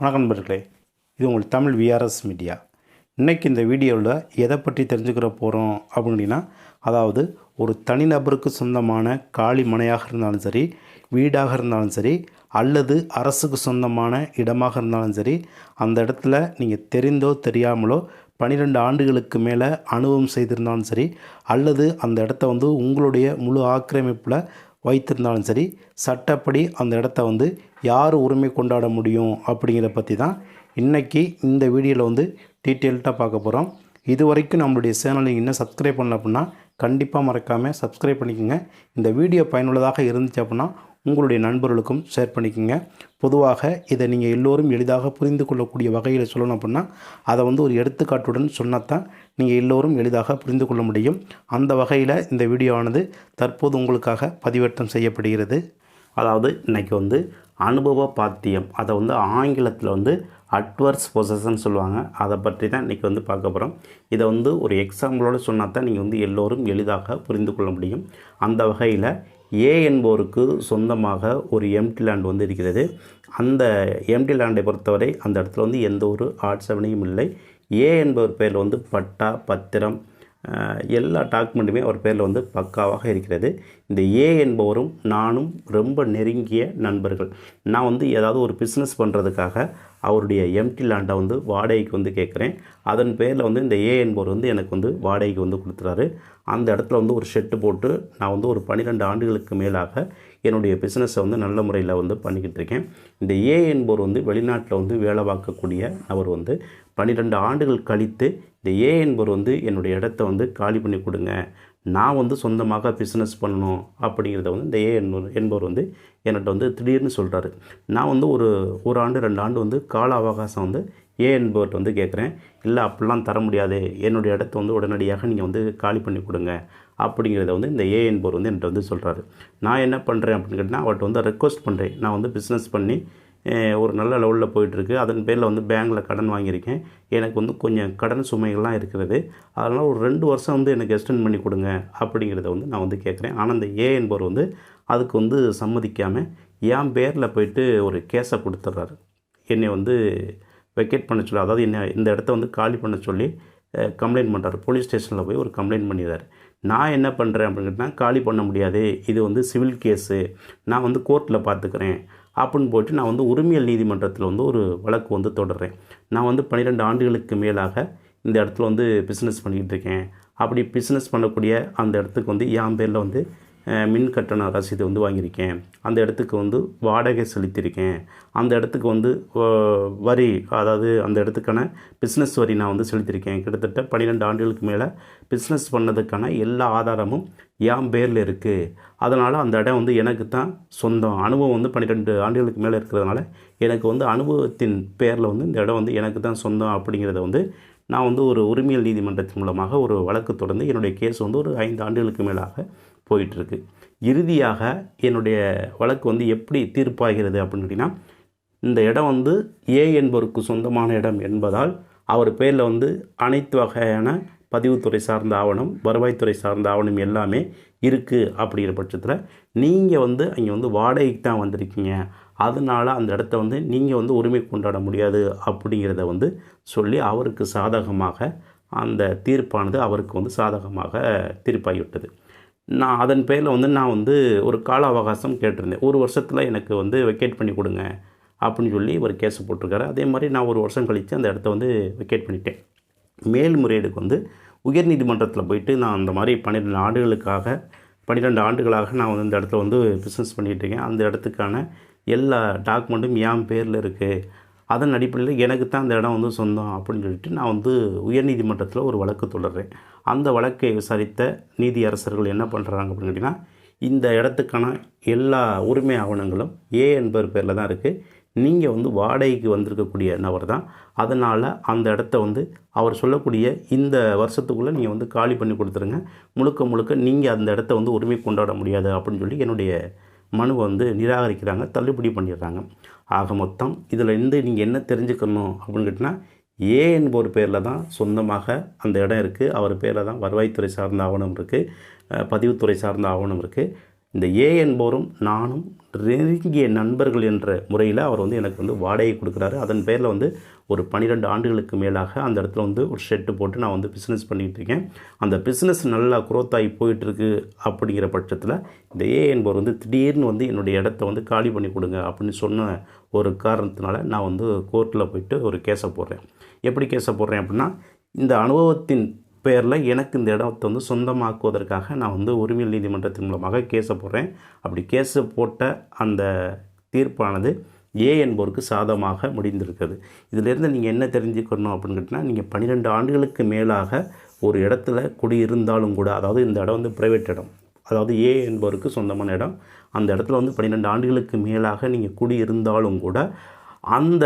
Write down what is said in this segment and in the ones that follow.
வணக்கம் நண்பர்களே இது உங்கள் தமிழ் விஆர்எஸ் மீடியா இன்றைக்கி இந்த வீடியோவில் எதை பற்றி தெரிஞ்சுக்கிற போகிறோம் அப்படின்னா அதாவது ஒரு தனிநபருக்கு சொந்தமான காலி மனையாக இருந்தாலும் சரி வீடாக இருந்தாலும் சரி அல்லது அரசுக்கு சொந்தமான இடமாக இருந்தாலும் சரி அந்த இடத்துல நீங்கள் தெரிந்தோ தெரியாமலோ பன்னிரெண்டு ஆண்டுகளுக்கு மேலே அனுபவம் செய்திருந்தாலும் சரி அல்லது அந்த இடத்த வந்து உங்களுடைய முழு ஆக்கிரமிப்பில் வைத்திருந்தாலும் சரி சட்டப்படி அந்த இடத்த வந்து யார் உரிமை கொண்டாட முடியும் அப்படிங்கிறத பற்றி தான் இன்றைக்கி இந்த வீடியோவில் வந்து டீட்டெயில்ட்டாக பார்க்க போகிறோம் இது வரைக்கும் நம்மளுடைய சேனலை இன்னும் சப்ஸ்கிரைப் பண்ணல அப்படின்னா கண்டிப்பாக மறக்காமல் சப்ஸ்கிரைப் பண்ணிக்கோங்க. இந்த வீடியோ பயனுள்ளதாக இருந்துச்சு அப்படின்னா உங்களுடைய நண்பர்களுக்கும் ஷேர் பண்ணிக்கோங்க. பொதுவாக இதை நீங்கள் எல்லோரும் எளிதாக புரிந்து கொள்ளக்கூடிய வகையில் சொல்லணும் அப்படின்னா அதை வந்து ஒரு எடுத்துக்காட்டுடன் சொன்னால்தான் நீங்கள் எல்லோரும் எளிதாக புரிந்து கொள்ள முடியும். அந்த வகையில் இந்த வீடியோவானது தற்போது உங்களுக்காக பதிவேற்றம் செய்யப்படுகிறது. அதாவது இன்றைக்கி வந்து அனுபவ பாத்தியம் அதை வந்து ஆங்கிலத்தில் வந்து அட்வர்ஸ் பொசஷன் சொல்லுவாங்க. அதை பற்றி தான் இன்றைக்கி வந்து பார்க்க போகிறோம் இதை வந்து ஒரு எக்ஸாம்பிளோடு சொன்னால் தான் நீங்கள் வந்து எல்லோரும் எளிதாக புரிந்து கொள்ள முடியும். அந்த வகையில் ஏ என்போருக்கு சொந்தமாக ஒரு எம்டி லேண்ட் வந்து இருக்கிறது. அந்த எம்டி லேண்டை பொறுத்தவரை அந்த இடத்துல வந்து எந்த ஒரு ஆட்சேபனையும் இல்லை. ஏ என்பவர் பேரில் வந்து பட்டா பத்திரம் எல்லா டாக்குமெண்ட்டுமே அவர் பேரில் வந்து பக்காவாக இருக்கிறது. இந்த ஏ என்பவரும் நானும் ரொம்ப நெருங்கிய நண்பர்கள். நான் வந்து ஏதாவது ஒரு பிஸ்னஸ் பண்ணுறதுக்காக அவருடைய எம்டி லேண்டை வந்து வாடகைக்கு வந்து கேட்குறேன். அதன் பேரில் வந்து இந்த ஏ என்பவர் வந்து எனக்கு வந்து வாடகைக்கு வந்து கொடுத்துறாரு. அந்த இடத்துல வந்து ஒரு ஷெட்டு போட்டு நான் வந்து ஒரு பன்னிரெண்டு ஆண்டுகளுக்கு மேலாக என்னுடைய பிஸ்னஸை வந்து நல்ல முறையில் வந்து பண்ணிக்கிட்டு இருக்கேன். இந்த ஏ என்பவர் வந்து வெளிநாட்டில் வந்து வேலை பார்க்கக்கூடிய அவர் வந்து பன்னிரெண்டு ஆண்டுகள் கழித்து இந்த ஏ என்பவர் வந்து என்னுடைய இடத்த வந்து காலி பண்ணி கொடுங்க. நான் வந்து சொந்தமாக பிஸ்னஸ் பண்ணணும் அப்படிங்கிறத வந்து இந்த ஏ என்பவர் என்பவர் வந்து என்கிட்ட வந்து திடீர்னு சொல்கிறாரு நான் வந்து ஒரு ஒரு ஆண்டு ரெண்டு ஆண்டு வந்து கால அவகாசம் வந்து ஏ என்பவர்கிட்ட வந்து கேட்குறேன். இல்லை அப்படிலாம் தர முடியாது. என்னுடைய இடத்த வந்து உடனடியாக நீங்கள் வந்து காலி பண்ணி கொடுங்க. அப்படிங்கிறத வந்து இந்த ஏ என்பவர் வந்து என்கிட்ட வந்து சொல்கிறாரு நான் என்ன பண்ணுறேன் அப்படின்னு கேட்டால் அவர்கிட்ட வந்து ரெக்வஸ்ட் பண்ணுறேன் நான் வந்து பிஸ்னஸ் பண்ணி ஒரு நல்ல லெவலில் போயிட்டுருக்கு. அதன் பேரில் வந்து பேங்க்கில் கடன் வாங்கியிருக்கேன். எனக்கு வந்து கொஞ்சம் கடன் சுமைகள்லாம் இருக்கிறது. அதனால் ஒரு ரெண்டு வருஷம் வந்து எனக்கு எக்ஸ்டெண்ட் பண்ணி கொடுங்க அப்படிங்கிறத வந்து நான் வந்து கேட்குறேன். ஆனால் அந்த ஏ என்பவர் வந்து அதுக்கு வந்து சம்மதிக்காமல் என் பேரில் போயிட்டு ஒரு கேஸை கொடுத்துட்றாரு என்னை வந்து வெக்கேட் பண்ண சொல்லி அதாவது என்ன இந்த இடத்த வந்து காலி பண்ண சொல்லி கம்ப்ளைண்ட் பண்ணுறாரு போலீஸ் ஸ்டேஷனில் போய் ஒரு கம்ப்ளைண்ட் பண்ணிடுறாரு. நான் என்ன பண்ணுறேன் அப்படின்னு கேட்டால் காலி பண்ண முடியாது. இது வந்து சிவில் கேஸு நான் வந்து கோர்ட்டில் பார்த்துக்கிறேன் அப்படின்னு போயிட்டு நான் வந்து உரிமையல் நீதிமன்றத்தில் வந்து ஒரு வழக்கு வந்து தொடர்றேன். நான் வந்து பன்னிரெண்டு ஆண்டுகளுக்கு மேலாக இந்த இடத்துல வந்து பிஸ்னஸ் பண்ணிக்கிட்டு இருக்கேன். அப்படி பிஸ்னஸ் பண்ணக்கூடிய அந்த இடத்துக்கு வந்து என் பேரில் வந்து மின் கட்டண ரசீது வந்து வாங்கியிருக்கேன். அந்த இடத்துக்கு வந்து வாடகை செலுத்தியிருக்கேன். அந்த இடத்துக்கு வந்து வரி அதாவது அந்த இடத்துக்கான பிஸ்னஸ் வரி நான் வந்து செலுத்தியிருக்கேன். கிட்டத்தட்ட பன்னிரெண்டு ஆண்டுகளுக்கு மேலே பிஸ்னஸ் பண்ணதுக்கான எல்லா ஆதாரமும் என் பேரில் இருக்குது அதனால் அந்த இடம் வந்து எனக்கு தான் சொந்தம். அனுபவம் வந்து பன்னிரெண்டு ஆண்டுகளுக்கு மேலே இருக்கிறதுனால எனக்கு வந்து அனுபவத்தின் பேரில் வந்து இந்த இடம் வந்து எனக்கு தான் சொந்தம் அப்படிங்கிறத வந்து நான் வந்து ஒரு உரிமையல் நீதிமன்றத்தின் மூலமாக ஒரு வழக்கு தொடர்ந்து என்னுடைய கேஸ் வந்து ஒரு ஐந்து ஆண்டுகளுக்கு மேலாக போயிட்டுருக்கு. இறுதியாக என்னுடைய வழக்கு வந்து எப்படி தீர்ப்பாகிறது அப்படின்னு கேட்டிங்கன்னா இந்த இடம் வந்து ஏ என்பவருக்கு சொந்தமான இடம் என்பதால் அவர் பேரில் வந்து அனைத்து வகையான பதிவுத்துறை சார்ந்த ஆவணம் வருவாய்த்துறை சார்ந்த ஆவணம் எல்லாமே இருக்குது அப்படிங்கிற பட்சத்தில் நீங்கள் வந்து அங்கே வந்து வாடகைக்கு தான் வந்திருக்கீங்க. அதனால் அந்த இடத்த வந்து நீங்கள் வந்து உரிமை கொண்டாட முடியாது அப்படிங்கிறத வந்து சொல்லி அவருக்கு சாதகமாக அந்த தீர்ப்பானது அவருக்கு வந்து சாதகமாக தீர்ப்பாகிவிட்டது. நான் அதன் பேரில் வந்து நான் வந்து ஒரு கால அவகாசம் கேட்டிருந்தேன். ஒரு வருஷத்தில் எனக்கு வந்து வெக்கேட் பண்ணி கொடுங்க அப்படின்னு சொல்லி ஒரு கேஸ் போட்டிருக்காரு. அதே மாதிரி நான் ஒரு வருஷம் கழித்து அந்த இடத்த வந்து வெக்கேட் பண்ணிட்டேன். மேல்முறையீடுக்கு வந்து உயர்நீதிமன்றத்தில் போயிட்டு நான் அந்த மாதிரி பன்னிரெண்டு ஆண்டுகளுக்காக பன்னிரெண்டு ஆண்டுகளாக நான் வந்து இந்த இடத்துல வந்து பிஸ்னஸ் பண்ணிகிட்டு இருக்கேன். அந்த இடத்துக்கான எல்லா டாக்குமெண்ட்டும் என் பேரில் இருக்குது அதன் அடிப்படையில் எனக்கு தான் அந்த இடம் வந்து சொந்தம் அப்படின்னு சொல்லிட்டு நான் வந்து உயர்நீதிமன்றத்தில் ஒரு வழக்கு தொடர்றேன். அந்த வழக்கை விசாரித்த நீதி அரசர்கள் என்ன பண்ணுறாங்க அப்படின்னு கேட்டிங்கன்னா இந்த இடத்துக்கான எல்லா உரிமை ஆவணங்களும் ஏ என்பவர் பேரில் தான் இருக்குது நீங்கள் வந்து வாடகைக்கு வந்திருக்கக்கூடிய நபர் தான். அதனால் அந்த இடத்த வந்து அவர் சொல்லக்கூடிய இந்த வருஷத்துக்குள்ளே நீங்கள் வந்து காலி பண்ணி கொடுத்துருங்க. முழுக்க முழுக்க நீங்கள் அந்த இடத்த வந்து உரிமை கொண்டாட முடியாது அப்படின்னு சொல்லி என்னுடைய மனுவை வந்து நிராகரிக்கிறாங்க தள்ளுபடி பண்ணிடுறாங்க. ஆக மொத்தம் இதில் இருந்து நீங்கள் என்ன தெரிஞ்சுக்கணும் அப்படின்னு கேட்டிங்கன்னா ஏ என்பவர் பேரில் தான் சொந்தமாக அந்த இடம் இருக்குது அவர் பேரில் தான் வருவாய்த்துறை சார்ந்த ஆவணம் இருக்குது பதிவுத்துறை சார்ந்த ஆவணம் இருக்குது இந்த ஏ என்பவரும் நானும் நெருங்கிய நண்பர்கள் என்ற முறையில் அவர் வந்து எனக்கு வந்து வாடகை கொடுக்குறாரு. அதன் பேரில் வந்து ஒரு பன்னிரெண்டு ஆண்டுகளுக்கு மேலாக அந்த இடத்துல வந்து ஒரு ஷெட்டு போட்டு நான் வந்து பிஸ்னஸ் பண்ணிகிட்டு இருக்கேன். அந்த பிஸ்னஸ் நல்லா குரோத்தாகி ஆகி போயிட்டுருக்கு அப்படிங்கிற பட்சத்தில் இந்த ஏ என்பவர் வந்து திடீர்னு வந்து என்னுடைய இடத்த வந்து காலி பண்ணி கொடுங்க அப்படின்னு சொன்ன ஒரு காரணத்தினால நான் வந்து கோர்ட்டில் போயிட்டு ஒரு கேஸை போடுறேன். எப்படி கேஸை போடுறேன் அப்படின்னா இந்த அனுபவத்தின் பேரில் எனக்கு இந்த இடத்தை வந்து சொந்தமாக்குவதற்காக நான் வந்து உரிமையல் நீதிமன்றத்தின் மூலமாக கேஸை போடுறேன். அப்படி கேஸை போட்ட அந்த தீர்ப்பானது ஏ என்பவருக்கு சாதமாக முடிந்திருக்கிறது. இதிலிருந்து நீங்கள் என்ன தெரிஞ்சுக்கணும் அப்படின்னு கேட்டிங்கன்னா நீங்கள் பன்னிரெண்டு ஆண்டுகளுக்கு மேலாக ஒரு இடத்துல குடியிருந்தாலும் கூட அதாவது இந்த இடம் வந்து ப்ரைவேட் இடம் அதாவது ஏ என்பவருக்கு சொந்தமான இடம் அந்த இடத்துல வந்து பன்னிரெண்டு ஆண்டுகளுக்கு மேலாக நீங்கள் குடியிருந்தாலும் கூட அந்த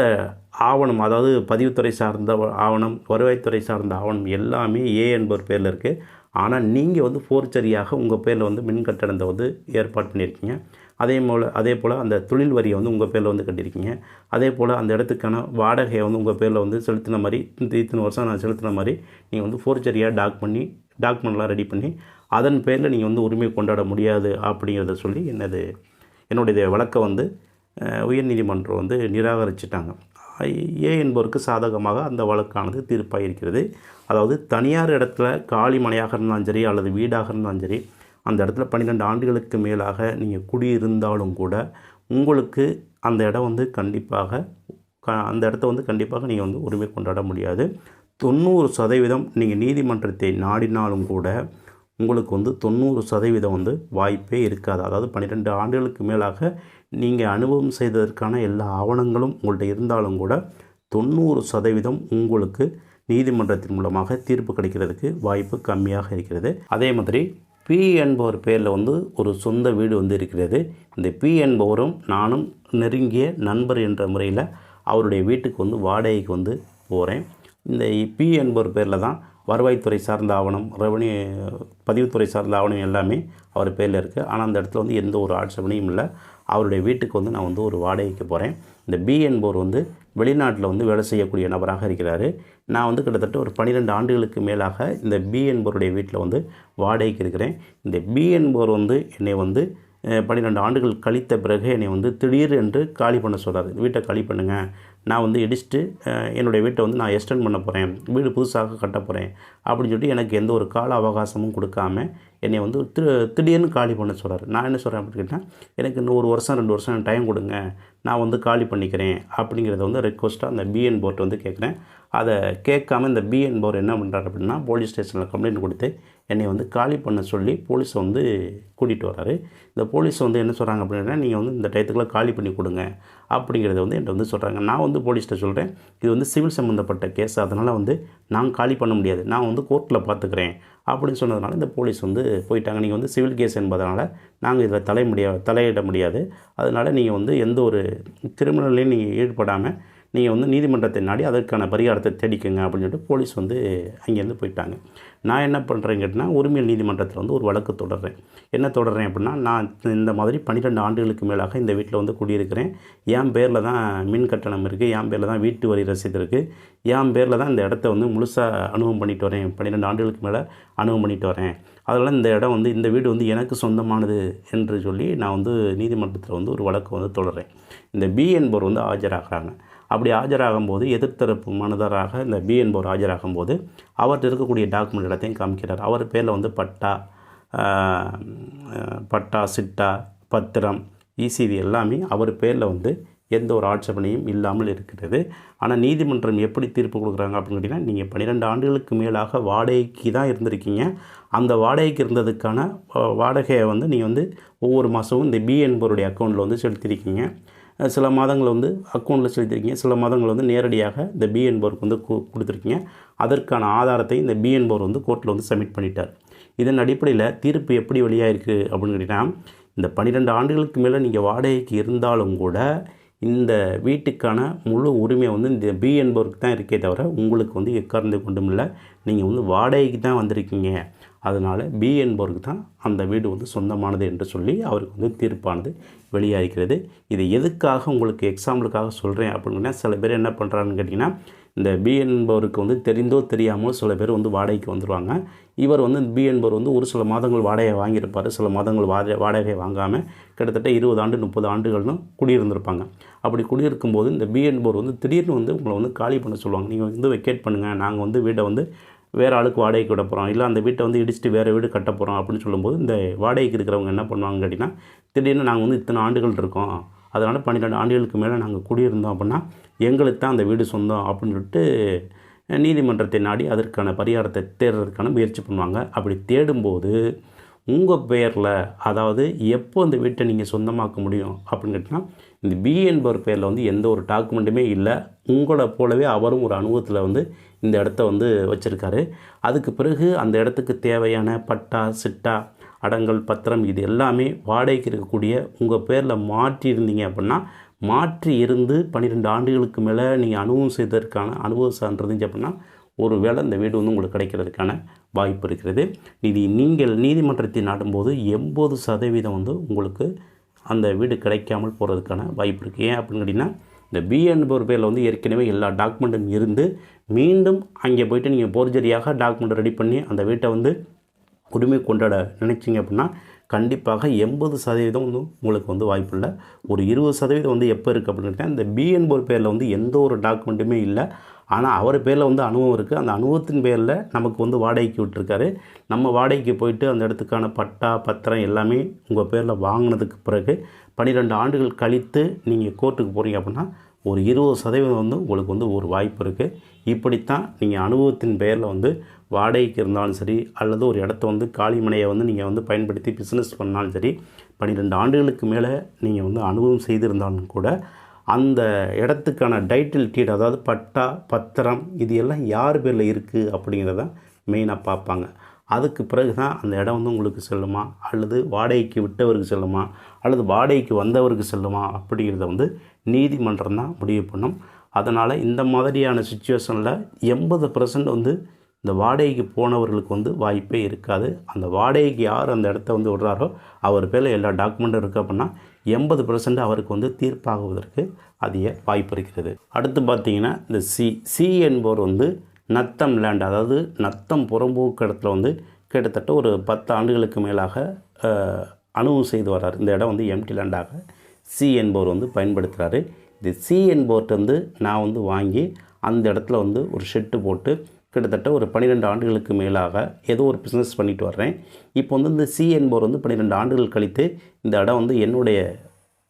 ஆவணம் அதாவது பதிவுத்துறை சார்ந்த ஆவணம் வருவாய்த்துறை சார்ந்த ஆவணம் எல்லாமே ஏ என்பவர் பேரில் இருக்குது ஆனால் நீங்கள் வந்து ஃபோர்ச்சரியாக உங்கள் பேரில் வந்து மின் கட்டணத்தை வந்து ஏற்பாடு பண்ணியிருக்கீங்க. அதே போல் அதே போல் அந்த தொழில் வரியை வந்து உங்கள் பேரில் வந்து கட்டியிருக்கீங்க. அதே போல் அந்த இடத்துக்கான வாடகையை வந்து உங்கள் பேரில் வந்து செலுத்தின மாதிரி இந்த இத்தனை வருஷம் நான் செலுத்தின மாதிரி நீங்கள் வந்து ஃபோர்ச்சரியாக டாக் பண்ணி டாக்குமெண்ட்லாம் ரெடி பண்ணி அதன் பேரில் நீங்கள் வந்து உரிமை கொண்டாட முடியாது அப்படிங்கிறத சொல்லி என்னது என்னுடைய வழக்கை வந்து உயர்நீதிமன்றம் வந்து நிராகரிச்சிட்டாங்க. ஏ என்பவருக்கு சாதகமாக அந்த வழக்கானது தீர்ப்பாக இருக்கிறது அதாவது தனியார் இடத்துல காலி மனையாக இருந்தாலும் சரி அல்லது வீடாக இருந்தாலும் சரி அந்த இடத்துல பன்னிரெண்டு ஆண்டுகளுக்கு மேலாக நீங்கள் குடியிருந்தாலும் கூட உங்களுக்கு அந்த இடம் வந்து கண்டிப்பாக க அந்த இடத்த வந்து கண்டிப்பாக நீங்கள் வந்து உரிமை கொண்டாட முடியாது. தொண்ணூறு சதவீதம் நீங்கள் நீதிமன்றத்தை நாடினாலும் கூட உங்களுக்கு வந்து தொண்ணூறு சதவீதம் வந்து வாய்ப்பே இருக்காது. அதாவது பன்னிரெண்டு ஆண்டுகளுக்கு மேலாக நீங்கள் அனுபவம் செய்ததற்கான எல்லா ஆவணங்களும் உங்கள்கிட்ட இருந்தாலும் கூட தொண்ணூறு சதவீதம் உங்களுக்கு நீதிமன்றத்தின் மூலமாக தீர்ப்பு கிடைக்கிறதுக்கு வாய்ப்பு கம்மியாக இருக்கிறது. அதே மாதிரி பி என்பவர் பேரில் வந்து ஒரு சொந்த வீடு வந்து இருக்கிறது. இந்த பி என்பவரும் நானும் நெருங்கிய நண்பர் என்ற முறையில் அவருடைய வீட்டுக்கு வந்து வாடகைக்கு வந்து போகிறேன் இந்த பி என்பவர் பேரில் தான் வருவாய்த்துறை சார்ந்த ஆவணம் ரெவன்யூ பதிவுத்துறை சார்ந்த ஆவணம் எல்லாமே அவர் பேரில் இருக்குது ஆனால் அந்த இடத்துல வந்து எந்த ஒரு ஆட்சேபனையும் இல்லை. அவருடைய வீட்டுக்கு வந்து நான் வந்து ஒரு வாடகைக்கு போகிறேன் இந்த பி என்பவர் வந்து வெளிநாட்டில் வந்து வேலை செய்யக்கூடிய நபராக இருக்கிறார். நான் வந்து கிட்டத்தட்ட ஒரு பன்னிரெண்டு ஆண்டுகளுக்கு மேலாக இந்த பி என்பவருடைய வீட்டில் வந்து வாடகைக்கு இருக்கிறேன். இந்த பி என்பவர் வந்து என்னை வந்து பன்னிரெண்டு ஆண்டுகள் கழித்த பிறகு என்னை வந்து திடீர் என்று காலி பண்ண சொல்கிறார் வீட்டை காலி பண்ணுங்கள் நான் வந்து இடிச்சுட்டு என்னுடைய வீட்டை வந்து நான் எக்ஸ்டெண்ட் பண்ண போகிறேன் வீடு புதுசாக கட்ட போகிறேன் அப்படின்னு சொல்லிட்டு எனக்கு எந்த ஒரு கால அவகாசமும் கொடுக்காம என்னை வந்து திடீர்னு காலி பண்ண சொல்கிறார் நான் என்ன சொல்கிறேன் அப்படின்னு கேட்டால் எனக்கு இன்னும் ஒரு வருஷம் ரெண்டு வருஷம் டைம் கொடுங்க. நான் வந்து காலி பண்ணிக்கிறேன் அப்படிங்கிறத வந்து ரெக்வஸ்ட்டாக அந்த பிஎன் போர்ட் வந்து கேட்குறேன். அதை கேட்காம இந்த பி என்பவர் என்ன பண்ணுறாரு அப்படின்னா போலீஸ் ஸ்டேஷனில் கம்ப்ளைண்ட் கொடுத்து என்னை வந்து காலி பண்ண சொல்லி போலீஸ் வந்து கூட்டிகிட்டு வராரு இந்த போலீஸ் வந்து என்ன சொல்கிறாங்க அப்படின்னா நீங்கள் வந்து இந்த டயத்துக்குள்ளே காலி பண்ணி கொடுங்க அப்படிங்கிறத வந்து என்கிட்ட வந்து சொல்கிறாங்க நான் வந்து போலீஸ்கிட்ட சொல்கிறேன் இது வந்து சிவில் சம்மந்தப்பட்ட கேஸ் அதனால் வந்து நான் காலி பண்ண முடியாது. நான் வந்து கோர்ட்டில் பார்த்துக்கிறேன் அப்படின்னு சொன்னதுனால இந்த போலீஸ் வந்து போயிட்டாங்க. நீங்கள் வந்து சிவில் கேஸ் என்பதனால் நாங்கள் இதில் தலை முடியா தலையிட முடியாது. அதனால் நீங்கள் வந்து எந்த ஒரு கிரிமினல்லையும் நீங்கள் ஈடுபடாமல் நீங்கள் வந்து நீதிமன்றத்தை நாடி அதற்கான பரிகாரத்தை தேடிக்கங்க அப்படின்னு சொல்லிட்டு போலீஸ் வந்து அங்கேருந்து போயிட்டாங்க. நான் என்ன பண்ணுறேன்னு கேட்டால் உரிமையல் நீதிமன்றத்தில் வந்து ஒரு வழக்கு தொடர்றேன். என்ன தொடர்றேன் அப்படின்னா நான் இந்த மாதிரி பன்னிரெண்டு ஆண்டுகளுக்கு மேலாக இந்த வீட்டில் வந்து குடியிருக்கிறேன். என் பேரில் தான் மின் கட்டணம் இருக்குது என் பேரில் தான் வீட்டு வரி ரசீது இருக்குது என் பேரில் தான் இந்த இடத்த வந்து முழுசாக அனுபவம் பண்ணிட்டு வரேன். பன்னிரெண்டு ஆண்டுகளுக்கு மேலே அனுபவம் பண்ணிட்டு வரேன். அதனால் இந்த இடம் வந்து இந்த வீடு வந்து எனக்கு சொந்தமானது என்று சொல்லி நான் வந்து நீதிமன்றத்தில் வந்து ஒரு வழக்கு வந்து தொடர்றேன். இந்த பி என்பவர் வந்து ஆஜராகிறாங்க. அப்படி ஆஜராகும்போது எதிர்த்தரப்பு மனிதராக இந்த பி என்பவர் ஆஜராகும்போது அவர்கிட்ட இருக்கக்கூடிய டாக்குமெண்ட் எல்லாத்தையும் காமிக்கிறார். அவர் பேரில் வந்து பட்டா பட்டா சிட்டா பத்திரம் இசிவி எல்லாமே அவர் பேரில் வந்து எந்த ஒரு ஆட்சேபனையும் இல்லாமல் இருக்கிறது. ஆனால் நீதிமன்றம் எப்படி தீர்ப்பு கொடுக்குறாங்க அப்படின்னு கேட்டிங்கன்னா நீங்கள் பன்னிரெண்டு ஆண்டுகளுக்கு மேலாக வாடகைக்கு தான் இருந்திருக்கீங்க. அந்த வாடகைக்கு இருந்ததுக்கான வாடகையை வந்து நீங்கள் வந்து ஒவ்வொரு மாதமும் இந்த பி என்பவருடைய அக்கௌண்ட்டில் வந்து செலுத்தியிருக்கீங்க சில மாதங்கள் வந்து அக்கௌண்ட்டில் செலுத்திருக்கீங்க. சில மாதங்கள் வந்து நேரடியாக இந்த பிஎன்போருக்கு வந்து கொடுத்துருக்கீங்க. அதற்கான ஆதாரத்தை இந்த பிஎன்போர் வந்து கோர்ட்டில் வந்து சப்மிட் பண்ணிட்டார். இதன் அடிப்படையில் தீர்ப்பு எப்படி வெளியாயிருக்கு அப்படின்னு கேட்டிங்கன்னா இந்த பன்னிரெண்டு ஆண்டுகளுக்கு மேலே நீங்கள் வாடகைக்கு இருந்தாலும் கூட இந்த வீட்டுக்கான முழு உரிமை வந்து இந்த பி என்பவருக்கு தான் இருக்கே தவிர உங்களுக்கு வந்து எக்காரணத்தை கொண்டும் இல்லை. நீங்கள் வந்து வாடகைக்கு தான் வந்திருக்கீங்க. அதனால் பி என்பவருக்கு தான் அந்த வீடு வந்து சொந்தமானது என்று சொல்லி அவருக்கு வந்து தீர்ப்பானது வெளியாகிறது இது எதுக்காக உங்களுக்கு எக்ஸாம்பிளுக்காக சொல்கிறேன் அப்படின்னா சில பேர் என்ன பண்ணுறாங்கன்னு கேட்டிங்கன்னா இந்த பி என்பவருக்கு வந்து தெரிந்தோ தெரியாமல் சில பேர் வந்து வாடகைக்கு வந்துடுவாங்க இவர் வந்து பி என்பவர் வந்து ஒரு சில மாதங்கள் வாடகை வாங்கியிருப்பார். சில மாதங்கள் வாடகை வாடகை வாங்காமல் கிட்டத்தட்ட இருபது ஆண்டு முப்பது ஆண்டுகள்னு குடியிருந்திருப்பாங்க. அப்படி குடியிருக்கும் போது இந்த பி என்பவர் வந்து திடீர்னு வந்து உங்களை வந்து காலி பண்ண சொல்லுவாங்க. நீங்கள் வந்து வெக்கேட் பண்ணுங்கள் நாங்கள் வந்து வீடை வந்து வேறு ஆளுக்கு வாடகைக்கு விட போகிறோம் இல்லை அந்த வீட்டை வந்து இடிச்சுட்டு வேறு வீடு கட்ட போகிறோம் அப்படின்னு சொல்லும்போது இந்த வாடகைக்கு இருக்கிறவங்க என்ன பண்ணுவாங்க கேட்டிங்கன்னா திடீர்னு நாங்கள் வந்து இத்தனை ஆண்டுகள் இருக்கோம். அதனால் பன்னிரெண்டு ஆண்டுகளுக்கு மேலே நாங்கள் குடியிருந்தோம் அப்படின்னா எங்களுக்கு தான் அந்த வீடு சொந்தம் அப்படின்னு சொல்லிட்டு நீதிமன்றத்தை நாடி அதற்கான பரிகாரத்தை தேடுறதுக்கான முயற்சி பண்ணுவாங்க. அப்படி தேடும்போது உங்கள் பெயரில் அதாவது எப்போ இந்த வீட்டை நீங்கள் சொந்தமாக்க முடியும் அப்படின்னு கேட்டிங்கன்னா இந்த பி என்பவர் பேரில் வந்து எந்த ஒரு டாக்குமெண்ட்டுமே இல்லை. உங்களை போலவே அவரும் ஒரு அனுபவத்தில் வந்து இந்த இடத்த வந்து வச்சுருக்காரு. அதுக்கு பிறகு அந்த இடத்துக்கு தேவையான பட்டா சிட்டா அடங்கல் பத்திரம் இது எல்லாமே வாடகைக்கு இருக்கக்கூடிய உங்கள் பேரில் மாற்றி இருந்தீங்க அப்படின்னா மாற்றி இருந்து பன்னிரெண்டு ஆண்டுகளுக்கு மேலே நீங்கள் அனுபவம் செய்ததற்கான அனுபவம் சான்றிருந்துச்சு அப்படின்னா ஒரு வேளை இந்த வீடு வந்து உங்களுக்கு கிடைக்கிறதுக்கான வாய்ப்பு இருக்கிறது. இது நீங்கள் நீதிமன்றத்தை நாடும்போது எண்பது சதவீதம் வந்து உங்களுக்கு அந்த வீடு கிடைக்காமல் போகிறதுக்கான வாய்ப்பு இருக்குது ஏன் அப்படின்னு கேட்டிங்கன்னா இந்த பி என்பவர் பேரில் வந்து ஏற்கனவே எல்லா டாக்குமெண்ட்டும் இருந்து மீண்டும் அங்கே போயிட்டு நீங்கள் போர்ஜரியாக டாக்குமெண்ட் ரெடி பண்ணி அந்த வீட்டை வந்து உரிமை கொண்டாட நினச்சிங்க அப்படின்னா கண்டிப்பாக எண்பது சதவீதம் வந்து உங்களுக்கு வந்து வாய்ப்பு இல்லை. ஒரு இருபது சதவீதம் வந்து எப்போ இருக்குது அப்படின்னு கேட்டால் இந்த பி என்பவர் பேரில் வந்து எந்த ஒரு டாக்குமெண்ட்டுமே இல்லை. ஆனால் அவர் பேரில் வந்து அனுபவம் இருக்குது அந்த அனுபவத்தின் பேரில் நமக்கு வந்து வாடகைக்கு விட்டுருக்காரு. நம்ம வாடகைக்கு போயிட்டு அந்த இடத்துக்கான பட்டா பத்திரம் எல்லாமே உங்கள் பேரில் வாங்கினதுக்கு பிறகு பன்னிரெண்டு ஆண்டுகள் கழித்து நீங்கள் கோர்ட்டுக்கு போகிறீங்க அப்படின்னா ஒரு இருபது சதவீதம் வந்து உங்களுக்கு வந்து ஒரு வாய்ப்பு இருக்குது இப்படித்தான் நீங்கள் அனுபவத்தின் பெயரில் வந்து வாடகைக்கு இருந்தாலும் சரி அல்லது ஒரு இடத்த வந்து காளிமனையை வந்து நீங்கள் வந்து பயன்படுத்தி பிஸ்னஸ் பண்ணாலும் சரி பன்னிரெண்டு ஆண்டுகளுக்கு மேலே நீங்கள் வந்து அனுபவம் செய்திருந்தாலும் கூட அந்த இடத்துக்கான டைட்டில் டீட் அதாவது பட்டா பத்திரம் இது எல்லாம் யார் பேரில் இருக்குது அப்படிங்கிறத மெயினாக பார்ப்பாங்க. அதுக்கு பிறகு தான் அந்த இடம் வந்து உங்களுக்கு செல்லுமா? அல்லது வாடகைக்கு விட்டவருக்கு செல்லுமா? அல்லது வாடகைக்கு வந்தவருக்கு செல்லுமா? அப்படிங்கிறத வந்து நீதிமன்றம் தான் முடிவு பண்ணும். அதனால் இந்த மாதிரியான சுச்சுவேஷனில் எண்பது பர்சன்ட் வந்து இந்த வாடகைக்கு போனவர்களுக்கு வந்து வாய்ப்பே இருக்காது. அந்த வாடகைக்கு யார் அந்த இடத்த வந்து விடுறாரோ அவர் பேரில் எல்லா டாக்குமெண்ட்டும் இருக்குது அப்படின்னா எண்பது பர்சன்ட் அவருக்கு வந்து தீர்ப்பாகுவதற்கு அதிக வாய்ப்பு இருக்கிறது. அடுத்து பார்த்தீங்கன்னா இந்த சி சி என்பவர் வந்து நத்தம் லேண்ட் அதாவது நத்தம் புறம்போக்கு இடத்துல வந்து கிட்டத்தட்ட ஒரு பத்து ஆண்டுகளுக்கு மேலாக அனுபவம் செய்து வர்றார் இந்த இடம் வந்து எம்டி லேண்டாக சி என்பவர் வந்து பயன்படுத்துகிறாரு இது சி என்பவர்கிட்ட வந்து நான் வந்து வாங்கி அந்த இடத்துல வந்து ஒரு ஷெட்டு போட்டு கிட்டத்தட்ட ஒரு பன்னிரெண்டு ஆண்டுகளுக்கு மேலாக ஏதோ ஒரு பிஸ்னஸ் பண்ணிட்டு வர்றேன். இப்போ வந்து இந்த சி என்பவர் வந்து பன்னிரெண்டு ஆண்டுகள் கழித்து இந்த இடம் வந்து என்னுடைய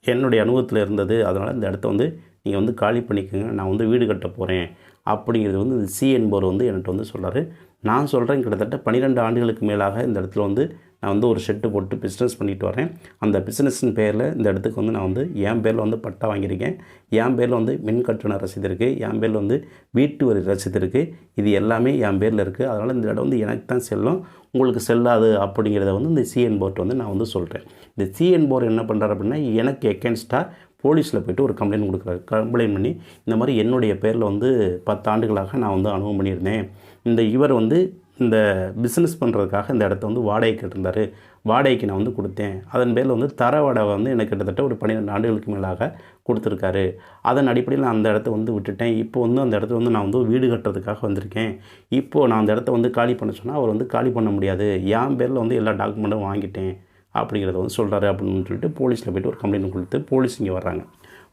என்னுடைய அனுபவத்தில் இருந்தது. அதனால் இந்த இடத்த வந்து நீங்கள் வந்து காலி பண்ணிக்கோங்க. நான் வந்து வீடு கட்ட போகிறேன் அப்படிங்கிறது வந்து இந்த சி என்பவர் வந்து என்கிட்ட வந்து சொல்கிறாரு நான் சொல்கிறேன் கிட்டத்தட்ட பன்னிரெண்டு ஆண்டுகளுக்கு மேலாக இந்த இடத்துல வந்து நான் வந்து ஒரு ஷெட்டு போட்டு பிஸ்னஸ் பண்ணிட்டு வரேன் அந்த பிஸ்னஸின் பேரில் இந்த இடத்துக்கு வந்து நான் வந்து என் பேரில் வந்து பட்டா வாங்கியிருக்கேன். என் பேரில் வந்து மின் கட்டண ரசீது இருக்குது என் பேரில் வந்து வீட்டு வரி ரசீது இருக்குது இது எல்லாமே என் பேரில் இருக்குது அதனால் இந்த இடம் வந்து எனக்கு தான் செல்லும். உங்களுக்கு செல்லாது அப்படிங்கிறத வந்து இந்த சிஎன் போர்ட் வந்து நான் வந்து சொல்கிறேன் இந்த சிஎன் போர்ட் என்ன பண்ணுறாரு அப்படின்னா எனக்கு எகென்ஸ்டாக போலீஸில் போயிட்டு ஒரு கம்ப்ளைண்ட் கொடுக்குறாரு. கம்ப்ளைண்ட் பண்ணி இந்த மாதிரி என்னுடைய பேரில் வந்து பத்து ஆண்டுகளாக நான் வந்து அனுபவம் பண்ணியிருந்தேன். இந்த இவர் வந்து இந்த பிஸ்னஸ் பண்ணுறதுக்காக இந்த இடத்த வந்து வாடகைக்கு இருந்தார் வாடகைக்கு நான் வந்து கொடுத்தேன். அதன் பேரில் வந்து தர வாடகை வந்து எனக்கு கிட்டத்தட்ட ஒரு பன்னிரெண்டு ஆண்டுகளுக்கு மேலாக கொடுத்துருக்காரு. அதன் அடிப்படையில் நான் அந்த இடத்த வந்து விட்டுட்டேன். இப்போ வந்து அந்த இடத்துல வந்து நான் வந்து வீடு கட்டுறதுக்காக வந்திருக்கேன். இப்போது நான் அந்த இடத்த வந்து காலி பண்ண சொன்னால் அவர் வந்து காலி பண்ண முடியாது. என் பேரில் வந்து எல்லா டாக்குமெண்ட்டும் வாங்கிட்டேன் அப்படிங்கிறத வந்து சொல்கிறாரு அப்படின்னு சொல்லிட்டு போலீஸில் போயிட்டு ஒரு கம்ப்ளைண்ட் கொடுத்து போலீஸ் இங்கே வர்றாங்க.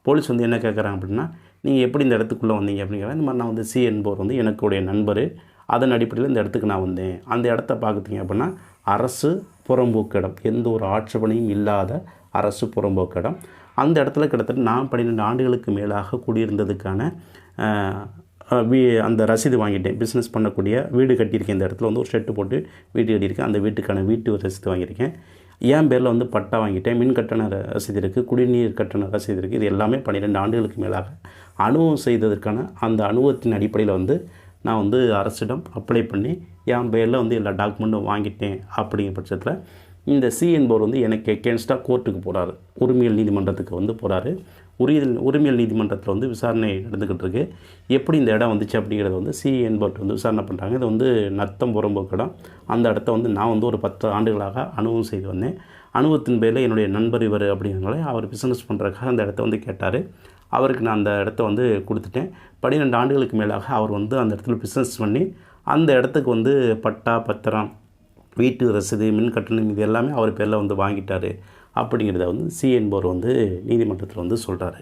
போலீஸ் வந்து என்ன கேட்குறாங்க அப்படின்னா நீங்கள் எப்படி இந்த இடத்துக்குள்ளே வந்தீங்க? அப்படிங்கிற இந்த மாதிரி நான் வந்து சி என்பவர் வந்து எனக்குடைய நண்பர் அதன் அடிப்படையில் இந்த இடத்துக்கு நான் வந்தேன். அந்த இடத்த பார்க்குறீங்க அப்படின்னா அரசு புறம்போக்கு இடம் எந்த ஒரு ஆட்சேபனையும் இல்லாத அரசு புறம்போக்கு இடம் அந்த இடத்துல கிட்டத்தட்ட நான் பன்னிரெண்டு ஆண்டுகளுக்கு மேலாக குடியிருந்ததுக்கான வீ அந்த ரசீது வாங்கிட்டேன். பிஸ்னஸ் பண்ணக்கூடிய வீடு கட்டியிருக்கேன். இந்த இடத்துல வந்து ஒரு ஷெட்டு போட்டு வீடு கட்டியிருக்கேன். அந்த வீட்டுக்கான வீட்டு ரசீது வாங்கியிருக்கேன். என் பேரில் வந்து பட்டா வாங்கிட்டேன். மின் கட்டண ரசீது இருக்குது குடிநீர் கட்டண ரசீது இருக்குது இது எல்லாமே பன்னிரெண்டு ஆண்டுகளுக்கு மேலாக அனுபவம் செய்ததற்கான அந்த அனுபவத்தின் அடிப்படையில் வந்து நான் வந்து அரசிடம் அப்ளை பண்ணி என் பேரில் வந்து எல்லா டாக்குமெண்ட்டும் வாங்கிட்டேன் அப்படிங்கிற பட்சத்தில் இந்த சி என்பவர் வந்து எனக்கு எகேன்ஸ்டாக கோர்ட்டுக்கு போகிறாரு உரிமையல் நீதிமன்றத்துக்கு வந்து போகிறாரு உரியல் உரிமையல் நீதிமன்றத்தில் வந்து விசாரணை நடந்துக்கிட்டு இருக்கு. எப்படி இந்த இடம் வந்துச்சு அப்படிங்கிறத வந்து சி என்பவர் வந்து விசாரணை பண்ணுறாங்க இது வந்து நத்தம் புறம்போக்கு இடம். அந்த இடத்த வந்து நான் வந்து ஒரு பத்து ஆண்டுகளாக அனுபவம் செய்து வந்தேன். அனுபவத்தின் பேரில் என்னுடைய நண்பர் இவர் அப்படிங்கிறனால அவர் பிஸ்னஸ் பண்ணுறதுக்காக அந்த இடத்த வந்து கேட்டார். அவருக்கு நான் அந்த இடத்த வந்து கொடுத்துட்டேன். பன்னிரெண்டு ஆண்டுகளுக்கு மேலாக அவர் வந்து அந்த இடத்துல பிஸ்னஸ் பண்ணி அந்த இடத்துக்கு வந்து பட்டா பத்திரம் வீட்டு ரசீது மின் கட்டணம் இது எல்லாமே அவர் பேரில் வந்து வாங்கிட்டார் அப்படிங்கிறத வந்து சி என்பவர் வந்து நீதிமன்றத்தில் வந்து சொல்கிறாரு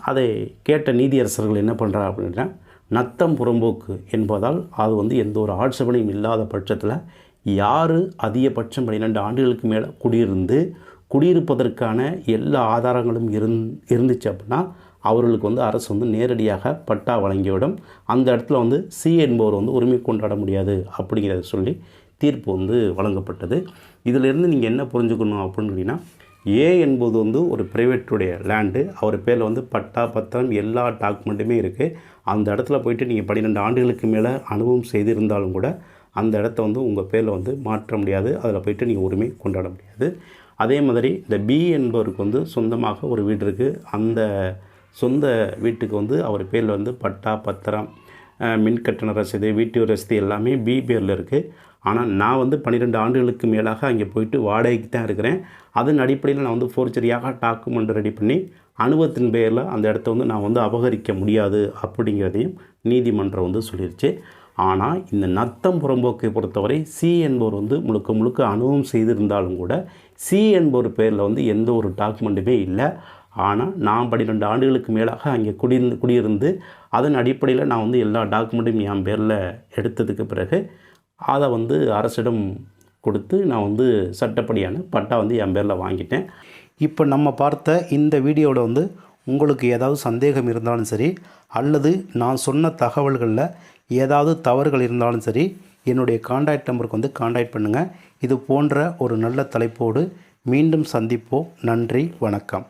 அதை கேட்ட நீதியரசர்கள் என்ன பண்ணுறா அப்படின்னா நத்தம் புறம்போக்கு என்பதால் அது வந்து எந்த ஒரு ஆட்சேபனையும் இல்லாத பட்சத்தில் யார் அதிகபட்சம் பன்னிரெண்டு ஆண்டுகளுக்கு மேலே குடியிருந்து குடியிருப்பதற்கான எல்லா ஆதாரங்களும் இருந் இருந்துச்சு அப்படின்னா அவர்களுக்கு வந்து அரசு வந்து நேரடியாக பட்டா வழங்கிவிடும் அந்த இடத்துல வந்து சி என்பவர் வந்து உரிமை கொண்டாட முடியாது அப்படிங்கிறத சொல்லி தீர்ப்பு வந்து வழங்கப்பட்டது. இதிலிருந்து நீங்கள் என்ன புரிஞ்சுக்கணும் அப்படின்னு கேட்டிங்கன்னா ஏ என்பது வந்து ஒரு ப்ரைவேட்டுடைய லேண்டு அவர் பேரில் வந்து பட்டா பத்திரம் எல்லா டாக்குமெண்ட்டுமே இருக்குது அந்த இடத்துல போயிட்டு நீங்கள் பன்னிரெண்டு ஆண்டுகளுக்கு மேலே அனுபவம் செய்திருந்தாலும் கூட அந்த இடத்த வந்து உங்கள் பேரில் வந்து மாற்ற முடியாது. அதில் போயிட்டு நீங்கள் உரிமை கொண்டாட முடியாது. அதே மாதிரி இந்த பி என்பவருக்கு வந்து சொந்தமாக ஒரு வீடு இருக்குது அந்த சொந்த வீட்டுக்கு வந்து அவர் பேரில் வந்து பட்டா பத்திரம் மின் கட்டண ரசீது வீட்டு ரசீது எல்லாமே பி பேரில் இருக்குது ஆனால் நான் வந்து பன்னிரெண்டு ஆண்டுகளுக்கு மேலாக அங்கே போயிட்டு வாடகைக்கு தான் இருக்கிறேன். அதன் அடிப்படையில் நான் வந்து ஃபோர்ஜரியாக டாக்குமெண்ட் ரெடி பண்ணி அனுபவத்தின் பேரில் அந்த இடத்த வந்து நான் வந்து அபகரிக்க முடியாது அப்படிங்கிறதையும் நீதிமன்றம் வந்து சொல்லிடுச்சு ஆனால் இந்த நத்தம் புறம்போக்கை பொறுத்தவரை சி என்பவர் வந்து முழுக்க முழுக்க அனுபவம் செய்திருந்தாலும் கூட சி என்பவர் பேரில் வந்து எந்த ஒரு டாக்குமெண்ட்டுமே இல்லை. ஆனால் நான் பன்னிரெண்டு ஆண்டுகளுக்கு மேலாக அங்கே குடியிருந்து குடியிருந்து அதன் அடிப்படையில் நான் வந்து எல்லா டாக்குமெண்ட்டும் என் பேரில் எடுத்ததுக்கு பிறகு அதை வந்து அரசிடம் கொடுத்து நான் வந்து சட்டப்படியான பட்டா வந்து என் பேரில் வாங்கிட்டேன். இப்போ நம்ம பார்த்த இந்த வீடியோவில் வந்து உங்களுக்கு ஏதாவது சந்தேகம் இருந்தாலும் சரி அல்லது நான் சொன்ன தகவல்களில் ஏதாவது தவறுகள் இருந்தாலும் சரி என்னுடைய காண்டாக்ட் நம்பருக்கு வந்து காண்டாக்ட் பண்ணுங்கள் இது போன்ற ஒரு நல்ல தலைப்போடு மீண்டும் சந்திப்போம். நன்றி வணக்கம்.